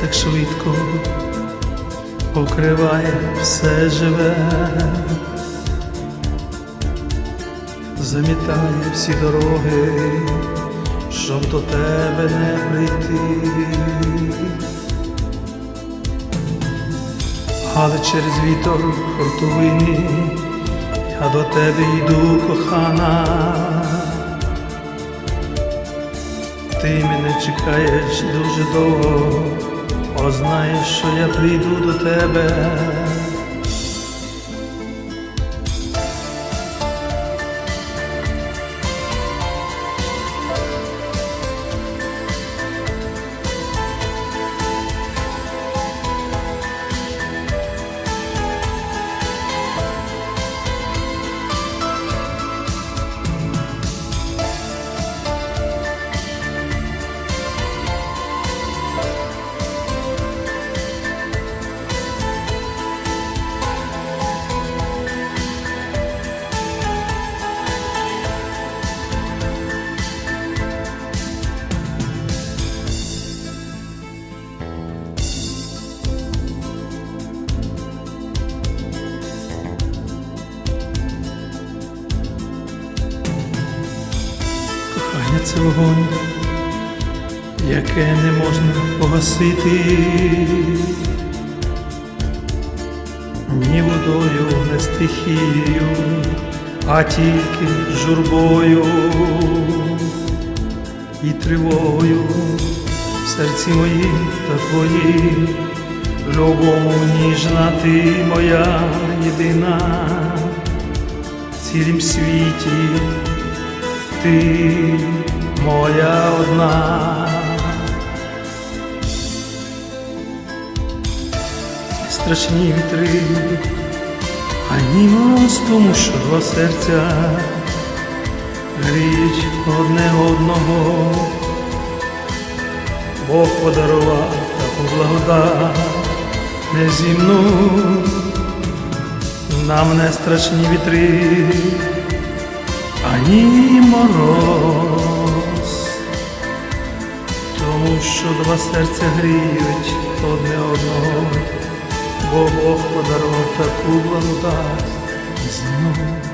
так швидко покриває все живе, замітає всі дороги, щоб до тебе не прийти. Але через вітер хортовини я до тебе йду, кохана. Ти мене чекаєш дуже довго, о знаєш, що я прийду до тебе. Це вогонь, яке не можна погасити. Ні водою, не стихією, а тільки журбою і тривогою в серці моїм та твоїм, любов ніжна ти моя єдина. В цілім світі ти моя одна. Страшні вітри, ані мост, тому що два серця гріють одне одного, Бог подарував таку благодать неземну, нам не страшні вітри ані мороз, що два серця гріють одне одного, бо Бог подарував таку благодать знову.